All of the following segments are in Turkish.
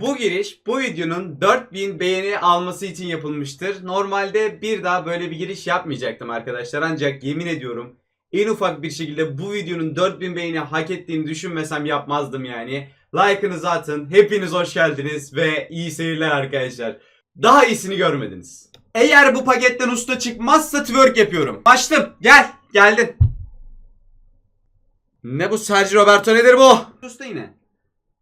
Bu giriş bu videonun 4000 beğeni alması için yapılmıştır. Normalde bir daha böyle bir giriş yapmayacaktım arkadaşlar. Ancak yemin ediyorum en ufak bir şekilde bu videonun 4000 beğeni hak ettiğini düşünmesem yapmazdım yani. Like'ınızı atın. Hepiniz hoş geldiniz ve iyi seyirler arkadaşlar. Daha iyisini görmediniz. Eğer bu paketten usta çıkmazsa twerk yapıyorum. Açtım. Gel. Geldin. Ne bu Sergio Roberto nedir bu? Usta yine.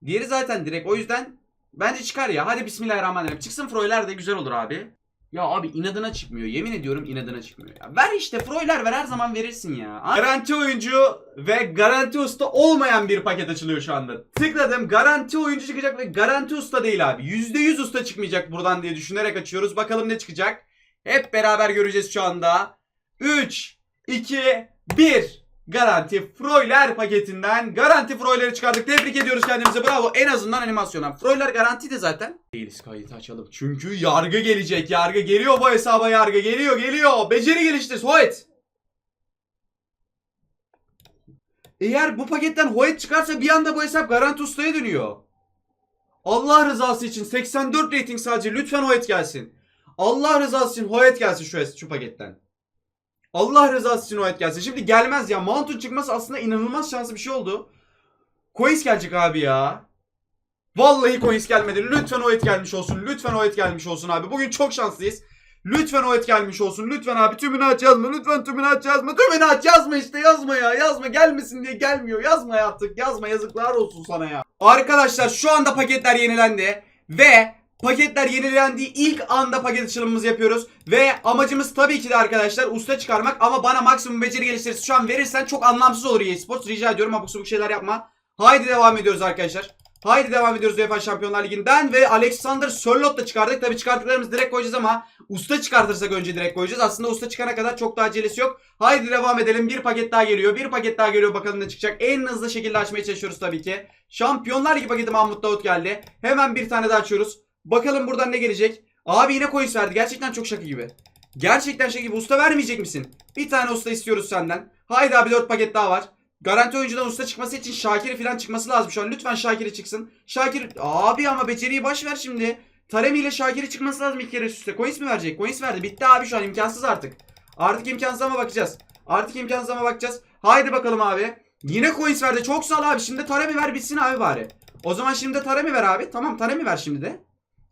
Diğeri zaten direkt o yüzden bence çıkar ya. Hadi bismillahirrahmanirrahim. Çıksın Froyler de güzel olur abi. Ya abi inadına çıkmıyor. Yemin ediyorum inadına çıkmıyor ya. Ver işte Froyler ver her zaman verirsin ya. Garanti oyuncu ve garanti usta olmayan bir paket açılıyor şu anda. Tıkladım garanti oyuncu çıkacak ve garanti usta değil abi. %100 usta çıkmayacak buradan diye düşünerek açıyoruz. Bakalım ne çıkacak. Hep beraber göreceğiz şu anda. 3, 2, 1. Garanti Froyler paketinden Garanti Froyler'i çıkardık. Tebrik ediyoruz kendimize. Bravo. En azından animasyondan. Froyler garantiydi zaten. Değiliz kayıt açalım. Çünkü yargı gelecek. Yargı geliyor bu hesaba yargı. Geliyor geliyor. Beceri gelişti. Hoyt. Eğer bu paketten Hoyt çıkarsa bir anda bu hesap garanti ustaya dönüyor. Allah rızası için 84 rating sadece. Lütfen Hoyt gelsin. Allah rızası için Hoyt gelsin şu, şu paketten. Allah rızası için Hoyt gelsin. Şimdi gelmez ya. Mount'un çıkması aslında inanılmaz şanslı bir şey oldu. Coins gelecek abi ya. Vallahi coins gelmedi. Lütfen Hoyt gelmiş olsun. Lütfen Hoyt gelmiş olsun abi. Bugün çok şanslıyız. Lütfen Hoyt gelmiş olsun. Lütfen abi tümünü aç yazma. Lütfen tümünü aç yazma. Tümünü aç yazma işte yazma ya. Yazma gelmesin diye gelmiyor. Yazma ya artık. Yazma yazıklar olsun sana ya. Arkadaşlar şu anda paketler yenilendi. Ve paketler yenilendiği ilk anda paket açılımımızı yapıyoruz. Ve amacımız tabii ki de arkadaşlar usta çıkarmak. Ama bana maksimum beceri geliştirisi şu an verirsen çok anlamsız olur EA Sports. Rica ediyorum abuk subuk şeyler yapma. Haydi devam ediyoruz arkadaşlar. Haydi devam ediyoruz UEFA Şampiyonlar Ligi'nden ve Alexander Sörloth da çıkardık. Tabii çıkarttıklarımızı direkt koyacağız ama usta çıkartırsak önce direkt koyacağız. Aslında usta çıkana kadar çok da acelesi yok. Haydi devam edelim. Bir paket daha geliyor. Bir paket daha geliyor. Bakalım ne çıkacak. En hızlı şekilde açmaya çalışıyoruz tabii ki. Şampiyonlar Ligi paketi Mahmut Davut geldi. Hemen bir tane daha açıyoruz. Bakalım buradan ne gelecek. Abi yine coins verdi. Gerçekten çok şaka gibi. Gerçekten şaka gibi. Usta vermeyecek misin? Bir tane usta istiyoruz senden. Haydi abi 4 paket daha var. Garanti oyuncudan usta çıkması için Şakir'i falan çıkması lazım şu an. Lütfen Şakir'i çıksın. Şakir abi ama beceriyi baş ver şimdi. Taremi ile Şakir'i çıkması lazım ilk kere üst üste. Coins mi verecek? Coins verdi. Bitti abi şu an imkansız artık. Artık imkansız ama bakacağız. Artık imkansız ama bakacağız. Haydi bakalım abi. Yine coins verdi. Çok sağ ol abi. Şimdi Taremi ver bitsin abi bari. O zaman şimdi Taremi ver abi. Tamam Taremi ver şimdi de.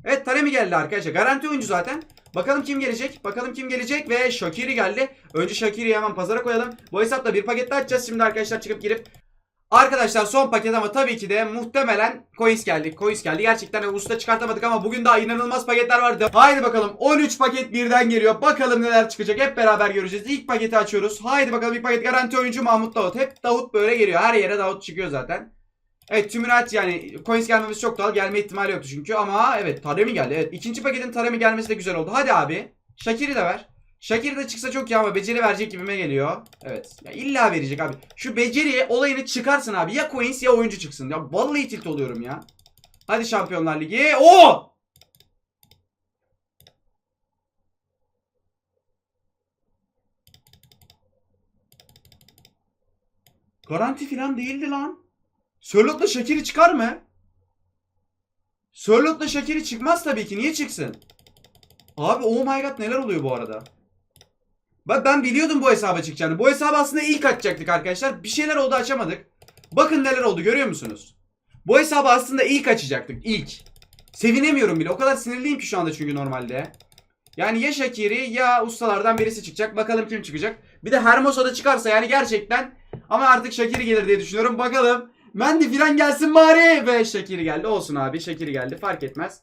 Evet Taremi geldi arkadaşlar. Garanti oyuncu zaten. Bakalım kim gelecek? Bakalım kim gelecek? Ve Shakiri geldi. Önce Shakiri'yi hemen pazara koyalım. Bu hesapla bir paket daha açacağız şimdi arkadaşlar çıkıp girip. Arkadaşlar son paket ama tabii ki de muhtemelen coins geldi. Coins geldi. Gerçekten usta çıkartamadık ama bugün daha inanılmaz paketler vardı. Haydi bakalım 13 paket birden geliyor. Bakalım neler çıkacak. Hep beraber göreceğiz. İlk paketi açıyoruz. Haydi bakalım ilk paket garanti oyuncu Mahmut Davut. Hep Davut böyle geliyor. Her yere Davut çıkıyor zaten. Evet tümünü aç yani coins gelmemiz çok doğal. Gelme ihtimali yoktu çünkü ama evet Taremi geldi. Evet ikinci paketin Taremi gelmesi de güzel oldu. Hadi abi. Shakir'i de ver. Shakir de çıksa çok iyi ama beceri verecek gibime geliyor. Evet. Ya illa verecek abi. Şu beceri olayını çıkarsın abi. Ya coins ya oyuncu çıksın. Ya vallahi tilt oluyorum ya. Hadi Şampiyonlar Ligi. Oo! Garanti falan değildi lan. Sörlot'la Shakir'i çıkar mı? Sörlot'la Shakir'i çıkmaz tabii ki. Niye çıksın? Abi oh my god neler oluyor bu arada? Ben, ben biliyordum bu hesaba çıkacağını. Bu hesabı aslında ilk açacaktık arkadaşlar. Bir şeyler oldu açamadık. Bakın neler oldu görüyor musunuz? Bu hesabı aslında ilk açacaktık. ilk. Sevinemiyorum bile. O kadar sinirliyim ki şu anda çünkü normalde. Yani ya Shakiri ya ustalardan birisi çıkacak. Bakalım kim çıkacak. Bir de Hermosa da çıkarsa yani gerçekten. Ama artık Shakiri gelir diye düşünüyorum. Bakalım. Mendy filan gelsin bari. Ve Shakiri geldi. Olsun abi. Shakiri geldi. Fark etmez.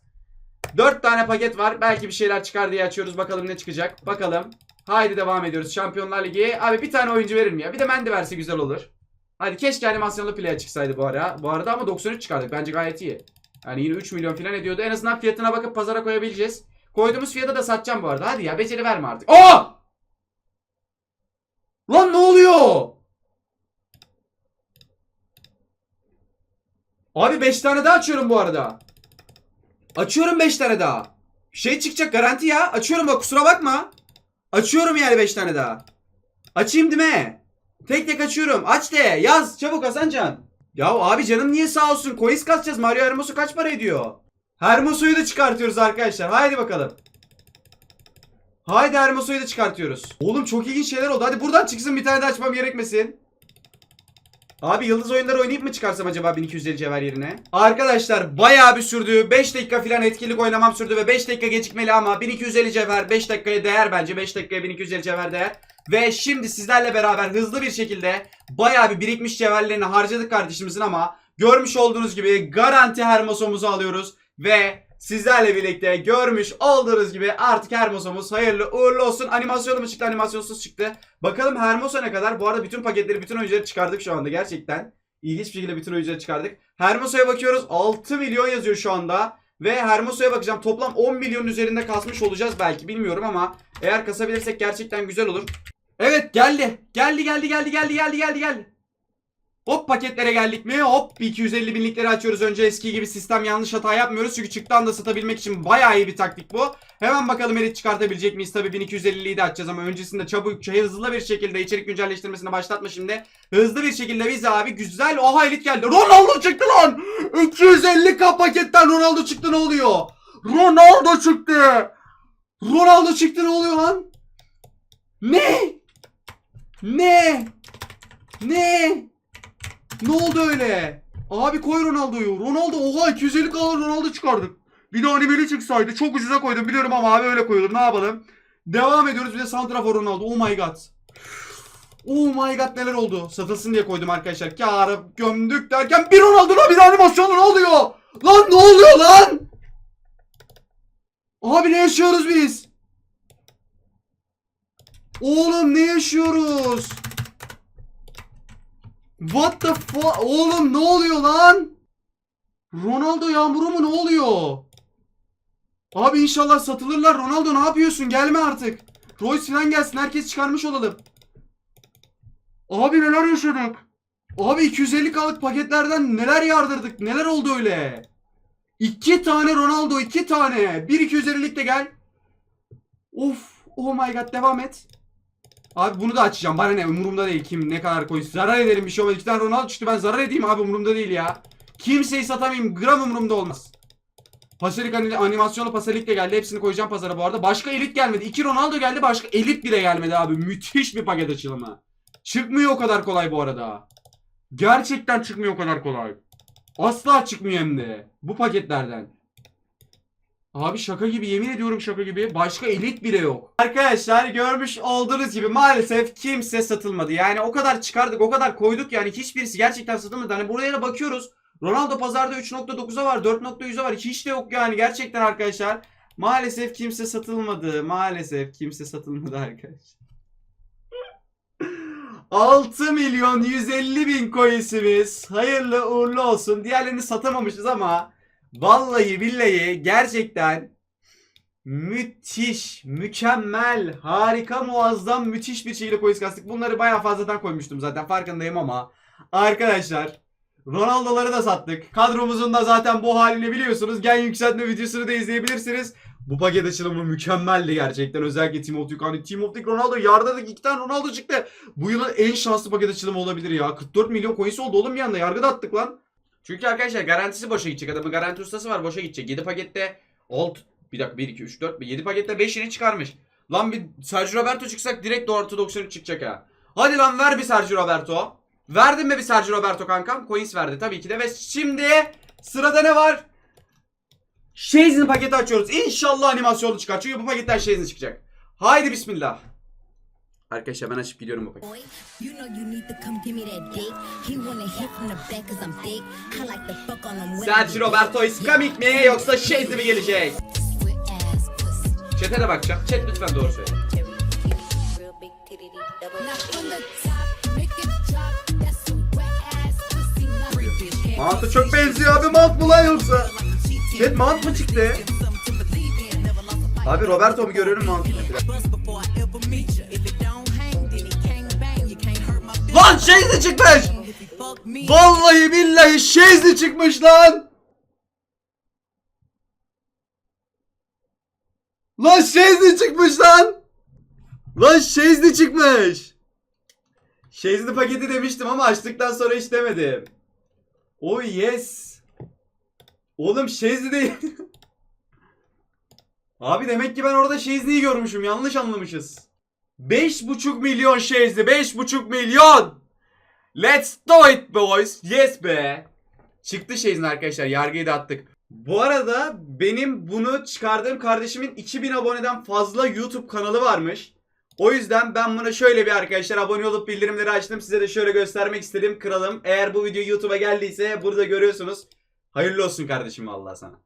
4 tane paket var. Belki bir şeyler çıkar diye açıyoruz. Bakalım ne çıkacak. Bakalım. Haydi devam ediyoruz. Şampiyonlar Ligi. Abi bir tane oyuncu verir mi ya? Bir de Mendy verse güzel olur. Hadi keşke animasyonlu playa çıksaydı bu ara. Bu arada ama 93 çıkardık. Bence gayet iyi. Yani yine 3 milyon falan ediyordu. En azından fiyatına bakıp pazara koyabileceğiz. Koyduğumuz fiyata da satacağım bu arada. Hadi ya beceri verme artık. Aa! Lan ne oluyor? Abi 5 tane daha açıyorum bu arada. Açıyorum 5 tane daha. Şey çıkacak garanti ya. Açıyorum bak kusura bakma. Açıyorum yani 5 tane daha. Açayım değil mi? Tek tek açıyorum. Aç de. Yaz. Çabuk Hasancan. Ya abi canım niye sağ olsun? Coins kasacağız. Mario Hermoso kaç para ediyor? Hermoso'yu da çıkartıyoruz arkadaşlar. Haydi bakalım. Haydi Hermoso'yu da çıkartıyoruz. Oğlum çok ilginç şeyler oldu. Hadi buradan çıksın bir tane de açmam gerekmesin. Abi yıldız oyunları oynayıp mı çıkarsam acaba 1250 cevher yerine? Arkadaşlar bayağı bir sürdü. 5 dakika falan etkinlik oynamam sürdü ve 5 dakika gecikmeli ama 1250 cevher 5 dakikaya değer bence. 5 dakikaya 1250 cevher değer. Ve şimdi sizlerle beraber hızlı bir şekilde bayağı bir birikmiş cevherlerini harcadık kardeşimizin ama görmüş olduğunuz gibi garanti Hermos'umuzu alıyoruz. Ve sizlerle birlikte görmüş olduğunuz gibi artık Hermos'umuz hayırlı uğurlu olsun. Animasyonu mu çıktı animasyonsuz çıktı. Bakalım Hermosa ne kadar? Bu arada bütün paketleri bütün oyuncuları çıkardık şu anda gerçekten. İlginç bir şekilde bütün oyuncuları çıkardık. Hermosa'ya bakıyoruz 6 milyon yazıyor şu anda. Ve Hermosa'ya bakacağım toplam 10 milyon üzerinde kasmış olacağız belki bilmiyorum ama eğer kasabilirsek gerçekten güzel olur. Evet geldi. Geldi geldi geldi geldi geldi geldi geldi. Hop paketlere geldik mi? Hop 250 binlikleri açıyoruz. Önce eski gibi sistem yanlış hata yapmıyoruz. Çünkü çıktan da satabilmek için bayağı iyi bir taktik bu. Hemen bakalım elit çıkartabilecek miyiz? Tabii 1250'liyi de açacağız ama öncesinde çabuk hızlı bir şekilde içerik güncelleştirmesini başlatma şimdi. Hızlı bir şekilde biz abi güzel. Oha elit geldi. Ronaldo çıktı lan. 250k paketten Ronaldo çıktı ne oluyor? Ronaldo çıktı. Ronaldo çıktı ne oluyor lan? Ne? Ne? Ne? Ne oldu öyle? Abi koy Ronaldo'yu. Ronaldo oha 250 kalır Ronaldo çıkardık. Bir de animeli çıksaydı çok ucuza koydum biliyorum ama abi öyle koyulur ne yapalım. Devam ediyoruz bir de Santrafor Ronaldo. Oh my god. Oh my god neler oldu. Satılsın diye koydum arkadaşlar. Kârı gömdük derken bir Ronaldo lan bir de animasyonlu ne oluyor? Lan ne oluyor lan? Abi ne yaşıyoruz biz? Oğlum ne yaşıyoruz? What the fuck? Oğlum ne oluyor lan? Ronaldo yağmuru mu ne oluyor? Abi inşallah satılırlar. Ronaldo ne yapıyorsun? Gelme artık. Royce falan gelsin. Herkes çıkarmış olalım. Abi neler yaşadık? Abi 250 kalık paketlerden neler yardırdık? Neler oldu öyle? İki tane Ronaldo. iki tane. Bir 250'lik de gel. Of. Oh my god. Devam et. Abi bunu da açacağım. Bana ne umurumda değil kim ne kadar koy. Zarar ederim bir şey olmaz. İki tane Ronaldo çıktı ben zarar edeyim abi umurumda değil ya. Kimseyi satamayayım gram umurumda olmaz. Paselik ani- animasyonlu paselik de geldi. Hepsini koyacağım pazara bu arada. Başka elit gelmedi. İki Ronaldo geldi başka elit bile gelmedi abi. Müthiş bir paket açılımı. Çıkmıyor o kadar kolay bu arada. Gerçekten çıkmıyor o kadar kolay. Asla çıkmıyor hem de. Bu paketlerden. Abi şaka gibi yemin ediyorum şaka gibi. Başka elit bile yok. Arkadaşlar görmüş olduğunuz gibi maalesef kimse satılmadı. Yani o kadar çıkardık o kadar koyduk yani hiçbirisi gerçekten satılmadı. Hani buraya da bakıyoruz. Ronaldo pazarda 3.9'a var 4.100'a var. Hiç de yok yani gerçekten arkadaşlar. Maalesef kimse satılmadı. Maalesef kimse satılmadı arkadaşlar. 6 milyon 150 bin coinsimiz hayırlı uğurlu olsun. Diğerlerini satamamışız ama vallahi billahi gerçekten müthiş, mükemmel, harika, muazzam, müthiş bir şekilde coins kastık. Bunları bayağı fazladan koymuştum zaten farkındayım ama arkadaşlar Ronaldo'ları da sattık. Kadromuzun da zaten bu halini biliyorsunuz. Gen yükseltme videosunu da izleyebilirsiniz. Bu paket açılımı mükemmeldi gerçekten. Özellikle Team of the Hani Team of the Ronaldo yardırdık iki tane Ronaldo çıktı. Bu yılın en şanslı paket açılımı olabilir ya. 44 milyon coins oldu oğlum bir anda. Yargıda attık lan. Çünkü arkadaşlar garantisi boşa gidecek. Adamın garanti ustası var boşa gidecek. 7 pakette alt bir dakika 1 2 3 4 7 pakette 5'ini çıkarmış. Lan bir Sergio Roberto çıksak direkt doğru 93 çıkacak ha. Hadi lan ver bir Sergio Roberto. Verdin mi bir Sergio Roberto kankam? Coins verdi tabii ki de. Ve şimdi sırada ne var? Shaze'in paketi açıyoruz. İnşallah animasyonlu çıkar. Çünkü bu paketten Shaze'in çıkacak. Haydi bismillah. Arkadaşlar ben açıp gidiyorum you know I Sergio Roberto is coming mi yoksa Shaze mi gelecek? Chat'e de bakacağım. Chat lütfen doğru söyle. Mantı çok benziyor abi mant mı lan yoksa? Chat mant mı çıktı? Abi Roberto mu görüyorum mant Lan Shaze çıkmış! Vallahi billahi Shaze çıkmış lan! Lan Shaze çıkmış lan! Lan Shaze çıkmış! Shaze'li paketi demiştim ama açtıktan sonra hiç demedim. Oh yes. Oğlum Şezli. Abi demek ki ben orada Şezli'yi görmüşüm. Yanlış anlamışız. 5,5 milyon Şezli. 5,5 milyon. Let's do it boys. Yes be. Çıktı Şezli arkadaşlar. Yargıyı da attık. Bu arada benim bunu çıkardığım kardeşimin 2000 aboneden fazla YouTube kanalı varmış. O yüzden ben buna şöyle bir arkadaşlar abone olup bildirimleri açtım. Size de şöyle göstermek istedim kralım. Eğer bu video YouTube'a geldiyse burada görüyorsunuz. Hayırlı olsun kardeşim vallahi sana.